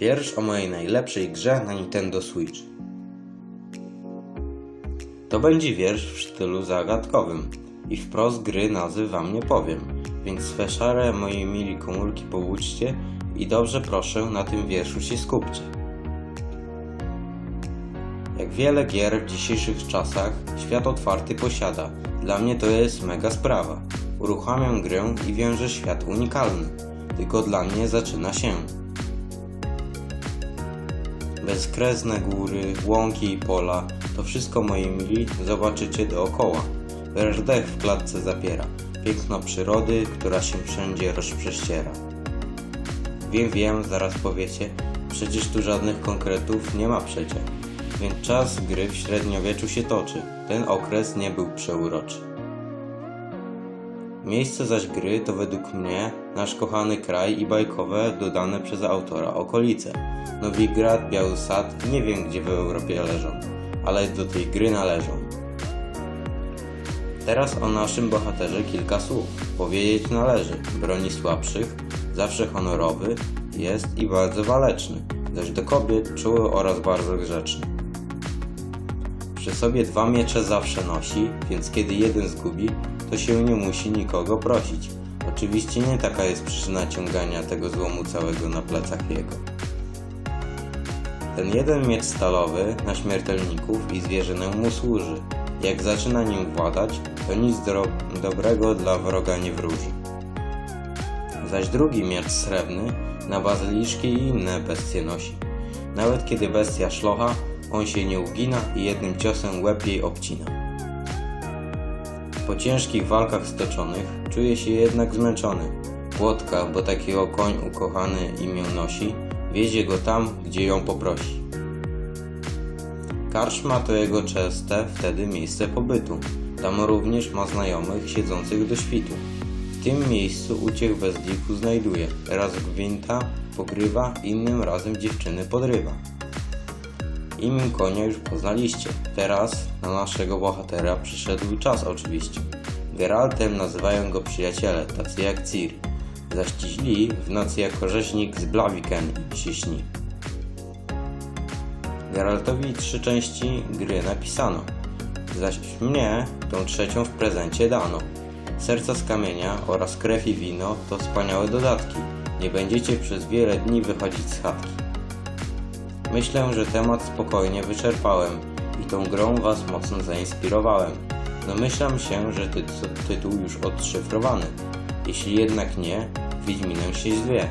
Wiersz o mojej najlepszej grze na Nintendo Switch. To będzie wiersz w stylu zagadkowym i wprost gry nazwy wam nie powiem, więc swe szare moi mili komórki połóżcie i dobrze proszę na tym wierszu się skupcie. Jak wiele gier w dzisiejszych czasach świat otwarty posiada, dla mnie to jest mega sprawa. Uruchamiam grę i wiem, że świat unikalny, tylko dla mnie zaczyna się. Bezkresne góry, łąki i pola, to wszystko moi mili zobaczycie dookoła. Wreszcie dech w klatce zapiera, piękno przyrody, która się wszędzie rozprześciera. Wiem, wiem, zaraz powiecie, przecież tu żadnych konkretów nie ma przecie. Więc czas gry w średniowieczu się toczy, ten okres nie był przeuroczy. Miejsce zaś gry to według mnie nasz kochany kraj i bajkowe dodane przez autora okolice. Nowigrad, Biały Sad, nie wiem gdzie w Europie leżą, ale do tej gry należą. Teraz o naszym bohaterze kilka słów. Powiedzieć należy, broni słabszych, zawsze honorowy, jest i bardzo waleczny, zaś do kobiet czuły oraz bardzo grzeczny. Przy sobie dwa miecze zawsze nosi, więc kiedy jeden zgubi, to się nie musi nikogo prosić. Oczywiście nie taka jest przyczyna ciągania tego złomu całego na plecach jego. Ten jeden miecz stalowy na śmiertelników i zwierzynę mu służy. Jak zaczyna nim władać, to nic dobrego dla wroga nie wróży. Zaś drugi miecz srebrny na bazyliszki i inne bestie nosi. Nawet kiedy bestia szlocha, on się nie ugina i jednym ciosem łeb jej obcina. Po ciężkich walkach stoczonych czuje się jednak zmęczony. Płotka, bo takiego koń ukochany imię nosi, wiezie go tam, gdzie ją poprosi. Karczma to jego częste wtedy miejsce pobytu. Tam również ma znajomych siedzących do świtu. W tym miejscu uciech bez znajduje. Raz gwinta pogrywa, innym razem dziewczyny podrywa. Imię konia już poznaliście. Teraz na naszego bohatera przyszedł czas oczywiście. Geraltem nazywają go przyjaciele, tacy jak Ciri. Zaś ci źli w nocy jako rzeźnik z Blaviken się śni. Geraltowi trzy części gry napisano, zaś mnie tą trzecią w prezencie dano. Serca z kamienia oraz krew i wino to wspaniałe dodatki. Nie będziecie przez wiele dni wychodzić z chatki. Myślę, że temat spokojnie wyczerpałem i tą grą Was mocno zainspirowałem. Domyślam się, że ty tytuł już odszyfrowany. Jeśli jednak nie, Wiedźminem się źle.